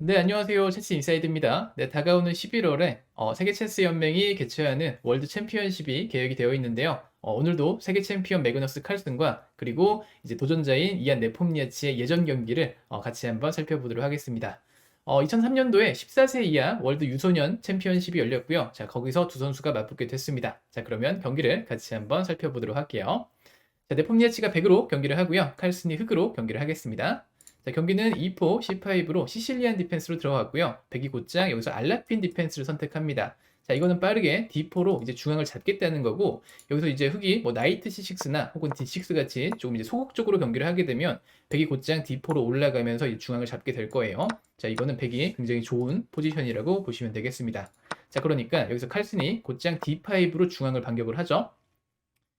네, 안녕하세요. 체스 인사이드입니다. 네, 다가오는 11월에 어, 세계 체스 연맹이 개최하는 월드 챔피언십이 계획이 되어 있는데요. 어, 오늘도 세계 챔피언 매그너스 칼슨과 그리고 이제 도전자인 이안 네폼니아치의 예전 경기를 어, 같이 한번 살펴보도록 하겠습니다. 어, 2003년도에 14세 이하 월드 유소년 챔피언십이 열렸고요. 자, 거기서 두 선수가 맞붙게 됐습니다. 자, 그러면 경기를 같이 한번 살펴보도록 할게요. 자, 네폼니아치가 100으로 경기를 하고요. 칼슨이 흑으로 경기를 하겠습니다. 자, 경기는 2포 C5로 시실리안 디펜스로 들어갔고요. 백이 곧장 여기서 알라핀 디펜스를 선택합니다. 자, 이거는 빠르게 D4로 이제 중앙을 잡겠다는 거고, 여기서 이제 흑이 뭐 나이트 C6나 혹은 D6 같이 조금 이제 소극적으로 경기를 하게 되면 백이 곧장 D4로 올라가면서 이 중앙을 잡게 될 거예요. 자, 이거는 백이 굉장히 좋은 포지션이라고 보시면 되겠습니다. 자, 그러니까 여기서 칼슨이 곧장 D5로 중앙을 반격을 하죠.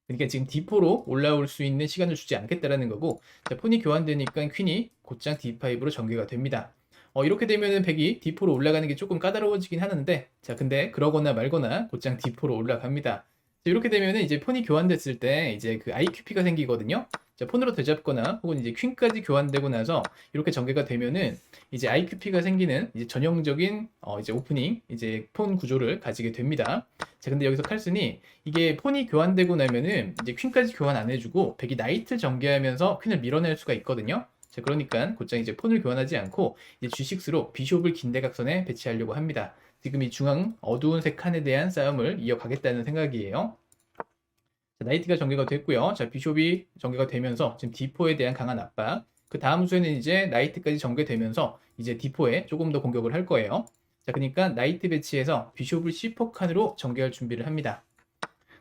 그러니까 지금 D4로 올라올 수 있는 시간을 주지 않겠다라는 거고 자, 폰이 교환되니까 퀸이 곧장 D5로 전개가 됩니다. 어, 이렇게 되면은 백이 D4로 올라가는 게 조금 까다로워지긴 하는데 자 근데 그러거나 말거나 곧장 D4로 올라갑니다. 자, 이렇게 되면은 이제 폰이 교환됐을 때 이제 그 IQP가 생기거든요. 자, 폰으로 되잡거나 혹은 이제 퀸까지 교환되고 나서 이렇게 전개가 되면은 이제 IQP가 생기는 이제 전형적인 어, 이제 오프닝 이제 폰 구조를 가지게 됩니다. 자, 근데 여기서 칼슨이 이게 폰이 교환되고 나면은 이제 퀸까지 교환 안 해주고 백이 나이트 전개하면서 퀸을 밀어낼 수가 있거든요. 자, 그러니까 곧장 이제 폰을 교환하지 않고 이제 G6로 비숍을 긴 대각선에 배치하려고 합니다. 지금 이 중앙 어두운 색 칸에 대한 싸움을 이어가겠다는 생각이에요. 자, 나이트가 전개가 됐고요. 자, 비숍이 전개가 되면서 지금 D4에 대한 강한 압박. 그 다음 수에는 이제 나이트까지 전개되면서 이제 D4에 조금 더 공격을 할 거예요. 자, 그러니까 나이트 배치에서 비숍을 C4 칸으로 전개할 준비를 합니다.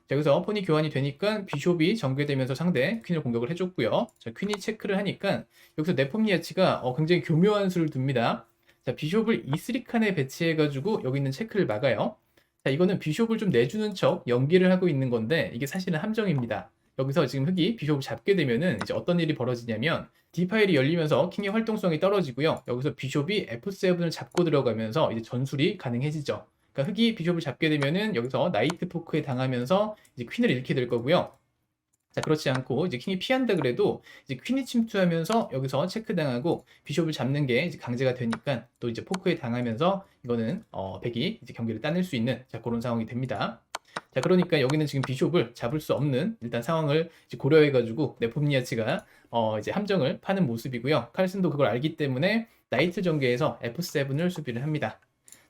자, 여기서 폰이 교환이 되니까 비숍이 전개되면서 상대 퀸을 공격을 해줬고요. 자, 퀸이 체크를 하니까 여기서 네폼니아치가 어, 굉장히 교묘한 수를 둡니다. 자, 비숍을 E3 칸에 배치해가지고 여기 있는 체크를 막아요. 자, 이거는 비숍을 좀 내주는 척 연기를 하고 있는 건데 이게 사실은 함정입니다. 여기서 지금 흑이 비숍을 잡게 되면은 이제 어떤 일이 벌어지냐면 D 파일이 열리면서 킹의 활동성이 떨어지고요. 여기서 비숍이 F7을 잡고 들어가면서 이제 전술이 가능해지죠. 그러니까 흑이 비숍을 잡게 되면은 여기서 나이트 포크에 당하면서 이제 퀸을 잃게 될 거고요. 자, 그렇지 않고 이제 킹이 피한다 그래도 이제 퀸이 침투하면서 여기서 체크당하고 비숍을 잡는 게 이제 강제가 되니까 또 이제 포크에 당하면서 이거는 어, 백이 이제 경기를 따낼 수 있는 자, 그런 상황이 됩니다. 자, 그러니까 여기는 지금 비숍을 잡을 수 없는 일단 상황을 고려해 가지고 네폼니아치가 어, 이제 함정을 파는 모습이고요. 칼슨도 그걸 알기 때문에 나이트 전개에서 F7을 수비를 합니다.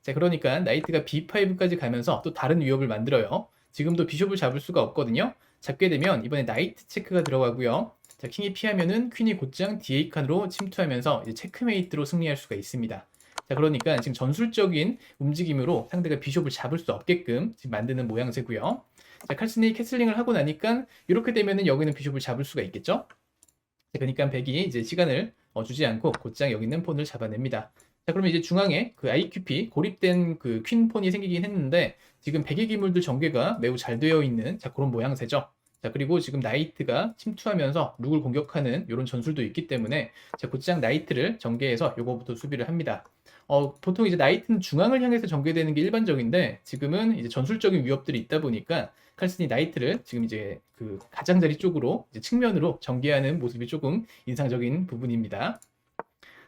자, 그러니까 나이트가 B5까지 가면서 또 다른 위협을 만들어요. 지금도 비숍을 잡을 수가 없거든요. 잡게 되면 이번에 나이트 체크가 들어가고요. 자, 킹이 피하면은 퀸이 곧장 D8 칸으로 침투하면서 이제 체크메이트로 승리할 수가 있습니다. 자, 그러니까 지금 전술적인 움직임으로 상대가 비숍을 잡을 수 없게끔 지금 만드는 모양새고요. 자, 칼슨이 캐슬링을 하고 나니까 이렇게 되면은 여기는 비숍을 잡을 수가 있겠죠? 자, 그러니까 백이 이제 시간을 어, 주지 않고 곧장 여기 있는 폰을 잡아냅니다. 자, 그러면 이제 중앙에 그 IQP 고립된 그 퀸 폰이 생기긴 했는데 지금 백의 기물들 전개가 매우 잘 되어 있는 자, 그런 모양새죠. 자, 그리고 지금 나이트가 침투하면서 룩을 공격하는 이런 전술도 있기 때문에 자, 곧장 나이트를 전개해서 요거부터 수비를 합니다. 어, 보통 이제 나이트는 중앙을 향해서 전개되는 게 일반적인데 지금은 이제 전술적인 위협들이 있다 보니까 칼슨이 나이트를 지금 이제 그 가장자리 쪽으로 이제 측면으로 전개하는 모습이 조금 인상적인 부분입니다.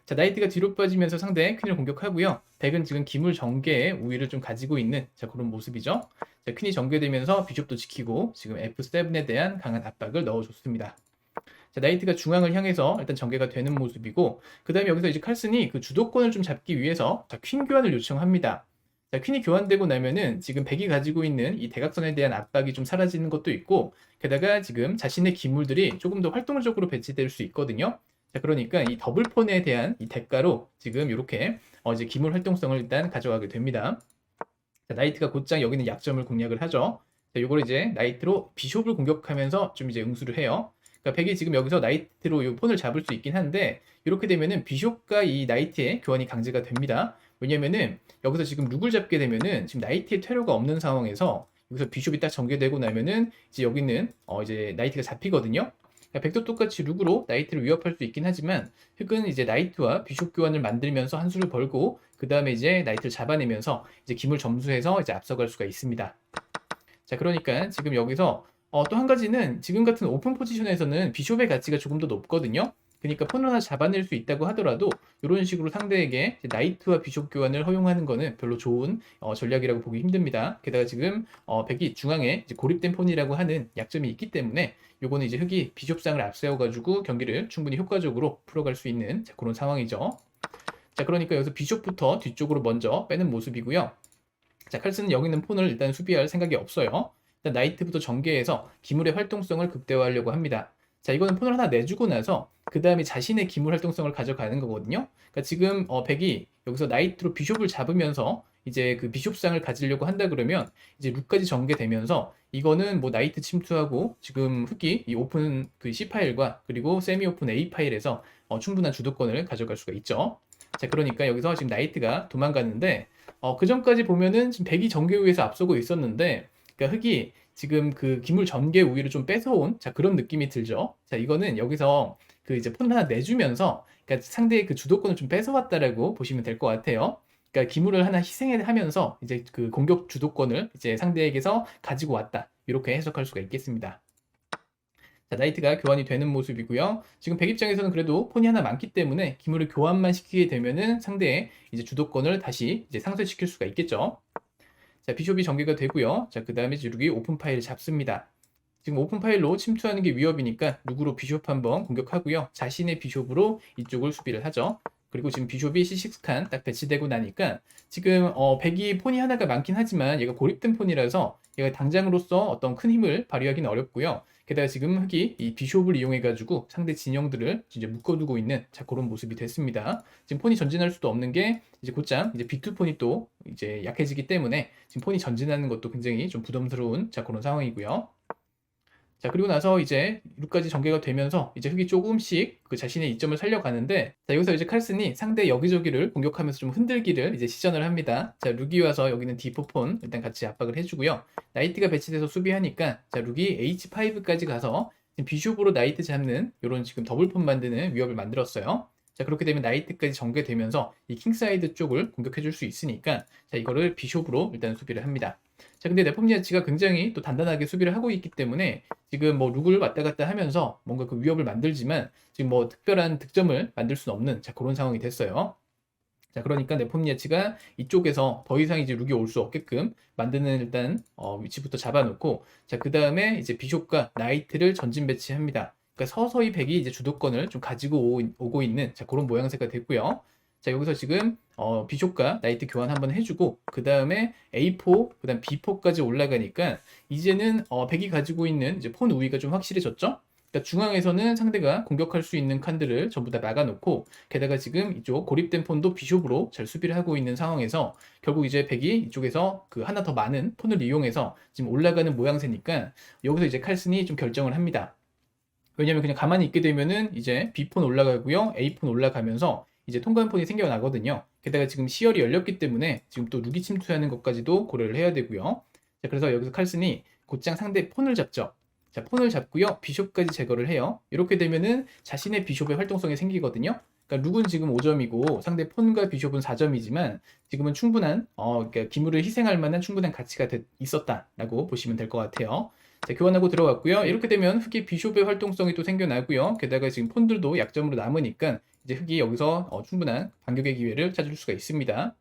자, 나이트가 뒤로 빠지면서 상대 퀸을 공격하고요. 백은 지금 기물 전개에 우위를 좀 가지고 있는 자, 그런 모습이죠. 자, 퀸이 전개되면서 비숍도 지키고 지금 F7에 대한 강한 압박을 넣어줬습니다. 자, 나이트가 중앙을 향해서 일단 전개가 되는 모습이고 그 다음에 여기서 이제 칼슨이 그 주도권을 좀 잡기 위해서 자, 퀸 교환을 요청합니다. 자, 퀸이 교환되고 나면은 지금 백이 가지고 있는 이 대각선에 대한 압박이 좀 사라지는 것도 있고 게다가 지금 자신의 기물들이 조금 더 활동적으로 배치될 수 있거든요. 자, 그러니까 이 더블폰에 대한 이 대가로 지금 이렇게 어, 이제 기물 활동성을 일단 가져가게 됩니다. 자, 나이트가 곧장 여기는 약점을 공략을 하죠. 자, 요걸 이제 나이트로 비숍을 공격하면서 좀 이제 응수를 해요. 그러니까 백이 지금 여기서 나이트로 이 폰을 잡을 수 있긴 한데 이렇게 되면은 비숍과 이 나이트의 교환이 강제가 됩니다. 왜냐면은 여기서 지금 룩을 잡게 되면은 지금 나이트의 퇴로가 없는 상황에서 여기서 비숍이 딱 전개되고 나면은 이제 여기는 어 이제 나이트가 잡히거든요. 그러니까 백도 똑같이 룩으로 나이트를 위협할 수 있긴 하지만 흑은 이제 나이트와 비숍 교환을 만들면서 한 수를 벌고 그 다음에 이제 나이트를 잡아내면서 이제 기물 점수에서 이제 앞서갈 수가 있습니다. 자 그러니까 지금 여기서 어, 또 한 가지는 지금 같은 오픈 포지션에서는 비숍의 가치가 조금 더 높거든요. 그러니까 폰을 하나 잡아낼 수 있다고 하더라도 이런 식으로 상대에게 나이트와 비숍 교환을 허용하는 거는 별로 좋은 어, 전략이라고 보기 힘듭니다. 게다가 지금 어, 백이 중앙에 고립된 폰이라고 하는 약점이 있기 때문에 요거는 이제 흑이 비숍상을 앞세워가지고 경기를 충분히 효과적으로 풀어갈 수 있는 자, 그런 상황이죠. 자, 그러니까 여기서 비숍부터 뒤쪽으로 먼저 빼는 모습이고요. 자, 칼스는 여기 있는 폰을 일단 수비할 생각이 없어요. 일단 나이트부터 전개해서 기물의 활동성을 극대화하려고 합니다. 자, 이거는 폰을 하나 내주고 나서 그 다음에 자신의 기물 활동성을 가져가는 거거든요. 그러니까 지금 어, 백이 여기서 나이트로 비숍을 잡으면서 이제 그 비숍상을 가지려고 한다 그러면 이제 룩까지 전개되면서 이거는 뭐 나이트 침투하고 지금 흑이 이 오픈 그 C 파일과 그리고 세미 오픈 A 파일에서 어, 충분한 주도권을 가져갈 수가 있죠. 자, 그러니까 여기서 지금 나이트가 도망갔는데 어, 그 전까지 보면은 지금 백이 전개 우위에서 앞서고 있었는데 그러니까 흑이 지금 그 기물 전개 우위를 좀 뺏어온 자 그런 느낌이 들죠. 자 이거는 여기서 그 이제 폰 하나 내주면서 그러니까 상대의 그 주도권을 좀 뺏어왔다라고 보시면 될 것 같아요. 그러니까 기물을 하나 희생하면서 이제 그 공격 주도권을 이제 상대에게서 가지고 왔다 이렇게 해석할 수가 있겠습니다. 자, 나이트가 교환이 되는 모습이고요. 지금 백 입장에서는 그래도 폰이 하나 많기 때문에 기물을 교환만 시키게 되면은 상대의 이제 주도권을 다시 이제 상쇄시킬 수가 있겠죠. 자, 비숍이 전개가 되고요. 자, 그 다음에 룩이 오픈 파일을 잡습니다. 지금 오픈 파일로 침투하는 게 위협이니까 룩으로 비숍 한번 공격하고요. 자신의 비숍으로 이쪽을 수비를 하죠. 그리고 지금 비숍이 C6칸 딱 배치되고 나니까 지금 어, 백이 폰이 하나가 많긴 하지만 얘가 고립된 폰이라서 얘가 당장으로서 어떤 큰 힘을 발휘하기는 어렵고요. 게다가 지금 흑이 이 비숍을 이용해 가지고 상대 진영들을 이제 묶어두고 있는 자 그런 모습이 됐습니다. 지금 폰이 전진할 수도 없는 게 이제 곧장 이제 B2 폰이 또 이제 약해지기 때문에 지금 폰이 전진하는 것도 굉장히 좀 부담스러운 자 그런 상황이고요. 자, 그리고 나서 이제 6까지 전개가 되면서 이제 흑이 조금씩 그 자신의 이점을 살려가는데 자, 여기서 이제 칼슨이 상대 여기저기를 공격하면서 좀 흔들기를 이제 시전을 합니다. 자, 룩이 와서 여기는 D4폰 일단 같이 압박을 해주고요. 나이트가 배치돼서 수비하니까 자, 룩이 H5까지 가서 지금 비숍으로 나이트 잡는 이런 지금 더블폰 만드는 위협을 만들었어요. 자, 그렇게 되면 나이트까지 전개되면서 이 킹사이드 쪽을 공격해 줄 수 있으니까 자, 이거를 비숍으로 일단 수비를 합니다. 자, 근데 네폼니아치가 굉장히 또 단단하게 수비를 하고 있기 때문에 지금 뭐 룩을 왔다 갔다 하면서 뭔가 그 위협을 만들지만 지금 뭐 특별한 득점을 만들 수는 없는 자, 그런 상황이 됐어요. 자, 그러니까 네폼니아치가 이쪽에서 더 이상 이제 룩이 올 수 없게끔 만드는 일단 어, 위치부터 잡아놓고 자, 그 다음에 이제 비숍과 나이트를 전진 배치합니다. 그러니까 서서히 백이 이제 주도권을 좀 가지고 오, 고 있는 자, 그런 모양새가 됐고요. 자, 여기서 지금 어, 비숍과 나이트 교환 한번 해주고 그 다음에 A4, 그 다음 B4까지 올라가니까 이제는 어, 백이 가지고 있는 이제 폰 우위가 좀 확실해졌죠. 그러니까 중앙에서는 상대가 공격할 수 있는 칸들을 전부 다 막아놓고 게다가 지금 이쪽 고립된 폰도 비숍으로 잘 수비를 하고 있는 상황에서 결국 이제 백이 이쪽에서 그 하나 더 많은 폰을 이용해서 지금 올라가는 모양새니까 여기서 이제 칼슨이 좀 결정을 합니다. 왜냐면 그냥 가만히 있게 되면은 이제 B폰 올라가고요. A폰 올라가면서 이제 통과폰이 생겨나거든요. 게다가 지금 시열이 열렸기 때문에 지금 또 룩이 침투하는 것까지도 고려를 해야 되고요. 자, 그래서 여기서 칼슨이 곧장 상대 폰을 잡죠. 자, 폰을 잡고요. 비숍까지 제거를 해요. 이렇게 되면은 자신의 비숍의 활동성이 생기거든요. 그러니까 룩은 지금 5점이고 상대 폰과 비숍은 4점이지만 지금은 충분한 어, 그러니까 기물을 희생할 만한 충분한 가치가 됐, 있었다라고 보시면 될 것 같아요. 자, 교환하고 들어갔고요. 이렇게 되면 흑의 비숍의 활동성이 또 생겨나고요. 게다가 지금 폰들도 약점으로 남으니까 이제 흑이 여기서 어, 충분한 반격의 기회를 찾을 수가 있습니다.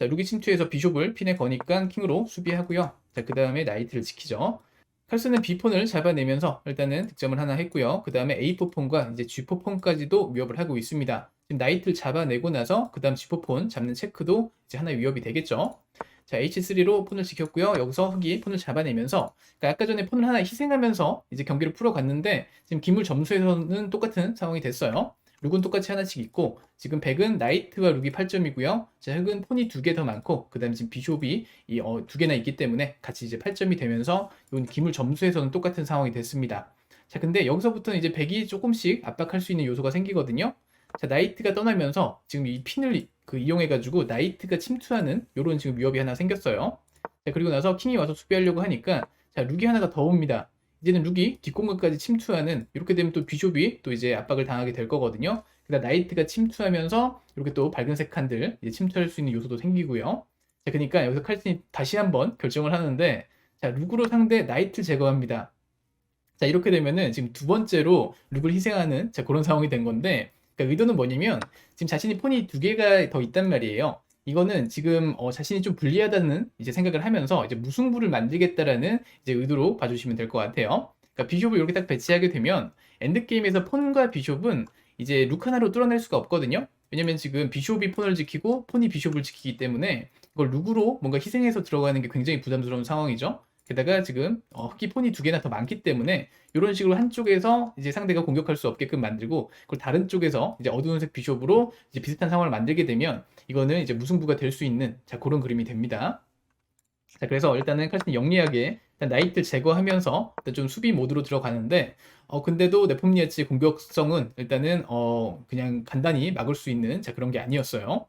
자, 룩이 침투해서 비숍을 핀에 거니까 킹으로 수비하고요. 자, 그 다음에 나이트를 지키죠. 칼스는 B폰을 잡아내면서 일단은 득점을 하나 했고요. 그 다음에 A4폰과 이제 G4폰까지도 위협을 하고 있습니다. 지금 나이트를 잡아내고 나서 그 다음 G4폰 잡는 체크도 이제 하나 위협이 되겠죠. 자, H3로 폰을 지켰고요. 여기서 흑이 폰을 잡아내면서 그러니까 아까 전에 폰을 하나 희생하면서 이제 경기를 풀어갔는데 지금 기물 점수에서는 똑같은 상황이 됐어요. 룩은 똑같이 하나씩 있고 지금 백은 나이트와 룩이 8점이고요. 자, 흑은 폰이 두 개 더 많고 그다음에 지금 비숍이 이, 어, 두 개나 있기 때문에 같이 이제 8점이 되면서 이건 기물 점수에서는 똑같은 상황이 됐습니다. 자, 근데 여기서부터는 이제 백이 조금씩 압박할 수 있는 요소가 생기거든요. 자, 나이트가 떠나면서 지금 이 핀을 그 이용해 가지고 나이트가 침투하는 요런 지금 위협이 하나 생겼어요. 자, 그리고 나서 킹이 와서 수비하려고 하니까 자, 룩이 하나가 더 옵니다. 이제는 룩이 뒷공간까지 침투하는 이렇게 되면 또 비숍이 또 이제 압박을 당하게 될 거거든요. 그다음 나이트가 침투하면서 이렇게 또 밝은색 칸들 이제 침투할 수 있는 요소도 생기고요. 자, 그러니까 여기서 칼슨이 다시 한번 결정을 하는데 자, 룩으로 상대 나이트 제거합니다. 자, 이렇게 되면은 지금 두 번째로 룩을 희생하는 자, 그런 상황이 된 건데, 그러니까 의도는 뭐냐면 지금 자신이 폰이 두 개가 더 있단 말이에요. 이거는 지금 어, 자신이 좀 불리하다는 이제 생각을 하면서 이제 무승부를 만들겠다라는 이제 의도로 봐주시면 될 것 같아요. 그러니까 비숍을 이렇게 딱 배치하게 되면 엔드 게임에서 폰과 비숍은 이제 룩 하나로 뚫어낼 수가 없거든요. 왜냐면 지금 비숍이 폰을 지키고 폰이 비숍을 지키기 때문에 이걸 룩으로 뭔가 희생해서 들어가는 게 굉장히 부담스러운 상황이죠. 게다가 지금 어, 흑기 폰이 두 개나 더 많기 때문에 이런 식으로 한쪽에서 이제 상대가 공격할 수 없게끔 만들고 그걸 다른 쪽에서 이제 어두운색 비숍으로 이제 비슷한 상황을 만들게 되면 이거는 이제 무승부가 될 수 있는 자 그런 그림이 됩니다. 자 그래서 일단은 칼슨 영리하게 일단 나이트 제거하면서 일단 좀 수비 모드로 들어가는데 어 근데도 네폼니아치의 공격성은 일단은 어 그냥 간단히 막을 수 있는 자 그런 게 아니었어요.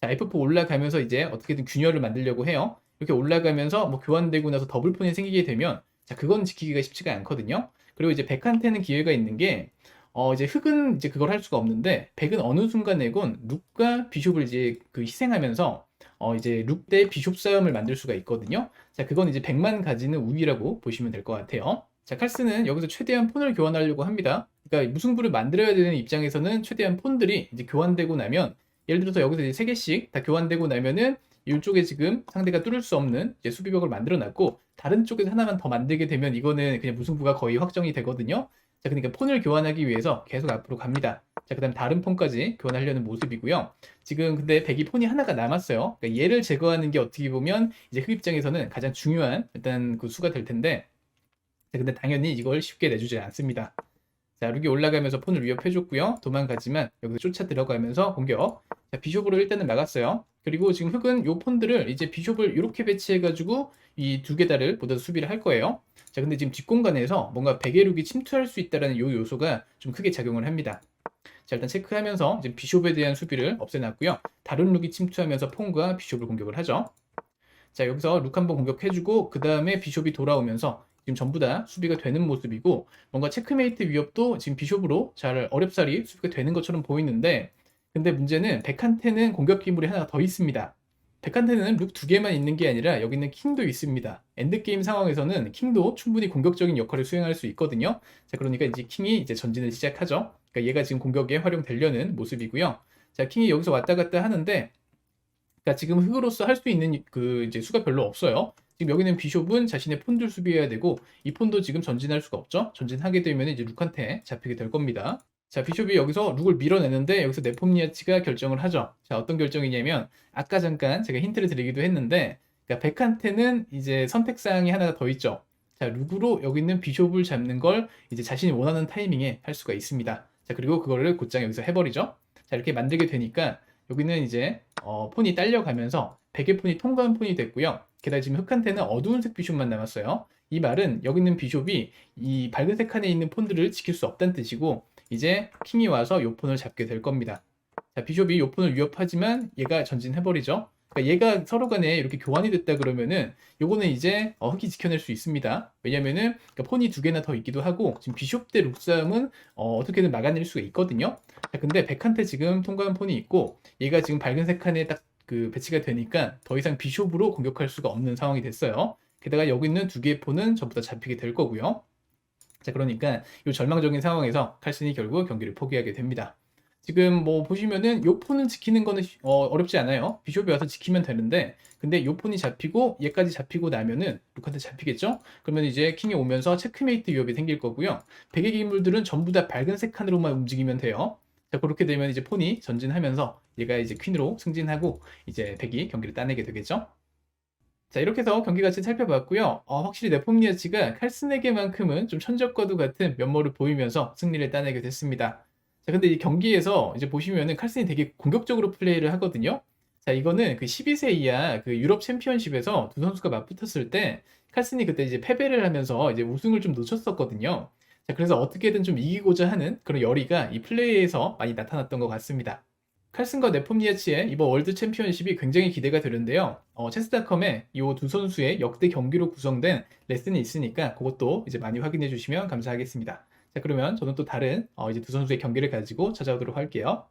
자 F4 올라가면서 이제 어떻게든 균열을 만들려고 해요. 이렇게 올라가면서 뭐 교환되고 나서 더블폰이 생기게 되면 자 그건 지키기가 쉽지가 않거든요. 그리고 이제 백한테는 기회가 있는 게 어, 이제 흑은 이제 그걸 할 수가 없는데 백은 어느 순간에건 룩과 비숍을 이제 그 희생하면서 어, 이제 룩 대 비숍 싸움을 만들 수가 있거든요. 자, 그건 이제 백만 가지는 우위라고 보시면 될 것 같아요. 자, 칼스는 여기서 최대한 폰을 교환하려고 합니다. 그러니까 무승부를 만들어야 되는 입장에서는 최대한 폰들이 이제 교환되고 나면 예를 들어서 여기서 이제 세 개씩 다 교환되고 나면은 이쪽에 지금 상대가 뚫을 수 없는 이제 수비벽을 만들어 놨고 다른 쪽에서 하나만 더 만들게 되면 이거는 그냥 무승부가 거의 확정이 되거든요. 자, 그러니까 폰을 교환하기 위해서 계속 앞으로 갑니다. 자, 그 다음 다른 폰까지 교환하려는 모습이고요. 지금 근데 백이 폰이 하나가 남았어요. 그러니까 얘를 제거하는 게 어떻게 보면 이제 흑 입장에서는 가장 중요한 일단 그 수가 될 텐데 자, 근데 당연히 이걸 쉽게 내주지 않습니다. 자, 룩이 올라가면서 폰을 위협해줬고요. 도망가지만 여기서 쫓아 들어가면서 공격. 자, 비숍으로 일단은 막았어요. 그리고 지금 흑은 요 폰들을 이제 비숍을 이렇게 배치해가지고 이 두 개 다를 보다 수비를 할 거예요. 자, 근데 지금 뒷공간에서 뭔가 베개 룩이 침투할 수 있다는 요 요소가 좀 크게 작용을 합니다. 자, 일단 체크하면서 지금 비숍에 대한 수비를 없애놨고요. 다른 룩이 침투하면서 폰과 비숍을 공격을 하죠. 자, 여기서 룩 한번 공격해주고 그 다음에 비숍이 돌아오면서 지금 전부 다 수비가 되는 모습이고 뭔가 체크메이트 위협도 지금 비숍으로 잘 어렵사리 수비가 되는 것처럼 보이는데 근데 문제는 백한테는 공격 기물이 하나 더 있습니다. 백한테는 룩 두 개만 있는 게 아니라 여기는 킹도 있습니다. 엔드게임 상황에서는 킹도 충분히 공격적인 역할을 수행할 수 있거든요. 자, 그러니까 이제 킹이 이제 전진을 시작하죠. 그러니까 얘가 지금 공격에 활용되려는 모습이고요. 자, 킹이 여기서 왔다 갔다 하는데 그러니까 지금 흑으로서 할 수 있는 그 이제 수가 별로 없어요. 지금 여기는 비숍은 자신의 폰들 수비해야 되고 이 폰도 지금 전진할 수가 없죠. 전진하게 되면 이제 룩한테 잡히게 될 겁니다. 자, 비숍이 여기서 룩을 밀어내는데 여기서 네폼니아치가 결정을 하죠. 자, 어떤 결정이냐면 아까 잠깐 제가 힌트를 드리기도 했는데 그러니까 백한테는 이제 선택사항이 하나 가 더 있죠. 자, 룩으로 여기 있는 비숍을 잡는 걸 이제 자신이 원하는 타이밍에 할 수가 있습니다. 자, 그리고 그거를 곧장 여기서 해버리죠. 자, 이렇게 만들게 되니까 여기는 이제 어, 폰이 딸려가면서 베개 폰이 통과한 폰이 됐고요. 게다가 지금 흑한테는 어두운색 비숍만 남았어요. 이 말은 여기 있는 비숍이 이 밝은색 칸에 있는 폰들을 지킬 수 없다는 뜻이고 이제 킹이 와서 요 폰을 잡게 될 겁니다. 자, 비숍이 요 폰을 위협하지만 얘가 전진해버리죠. 그러니까 얘가 서로 간에 이렇게 교환이 됐다 그러면은 요거는 이제 어, 흑이 지켜낼 수 있습니다. 왜냐면은 그러니까 폰이 두 개나 더 있기도 하고 지금 비숍 대 룩싸움은 어, 어떻게든 막아낼 수가 있거든요. 자, 근데 백한테 지금 통과한 폰이 있고 얘가 지금 밝은색 칸에 딱 그 배치가 되니까 더 이상 비숍으로 공격할 수가 없는 상황이 됐어요. 게다가 여기 있는 두 개의 폰은 전부 다 잡히게 될 거고요. 자, 그러니까 이 절망적인 상황에서 칼슨이 결국 경기를 포기하게 됩니다. 지금 뭐 보시면은 요 폰은 지키는 거는 어, 렵지 않아요. 비숍이 와서 지키면 되는데 근데 요 폰이 잡히고 얘까지 잡히고 나면은 룩한테 잡히겠죠? 그러면 이제 킹이 오면서 체크메이트 위협이 생길 거고요. 백의 기물들은 전부 다 밝은 색 칸으로만 움직이면 돼요. 자, 그렇게 되면 이제 폰이 전진하면서 얘가 이제 퀸으로 승진하고 이제 백이 경기를 따내게 되겠죠? 자, 이렇게 해서 경기 같이 살펴봤고요. 어, 확실히 네폼니아치가 칼슨에게만큼은 좀 천적과도 같은 면모를 보이면서 승리를 따내게 됐습니다. 자, 근데 이 경기에서 이제 보시면은 칼슨이 되게 공격적으로 플레이를 하거든요. 자, 이거는 그 12세 이하 그 유럽 챔피언십에서 두 선수가 맞붙었을 때 칼슨이 그때 이제 패배를 하면서 이제 우승을 좀 놓쳤었거든요. 자, 그래서 어떻게든 좀 이기고자 하는 그런 열의가 이 플레이에서 많이 나타났던 것 같습니다. 칼슨과 네폼 니아치의 이번 월드 챔피언십이 굉장히 기대가 되는데요. 어, 체스닷컴에 이 두 선수의 역대 경기로 구성된 레슨이 있으니까 그것도 이제 많이 확인해 주시면 감사하겠습니다. 자, 그러면 저는 또 다른 어, 이제 두 선수의 경기를 가지고 찾아오도록 할게요.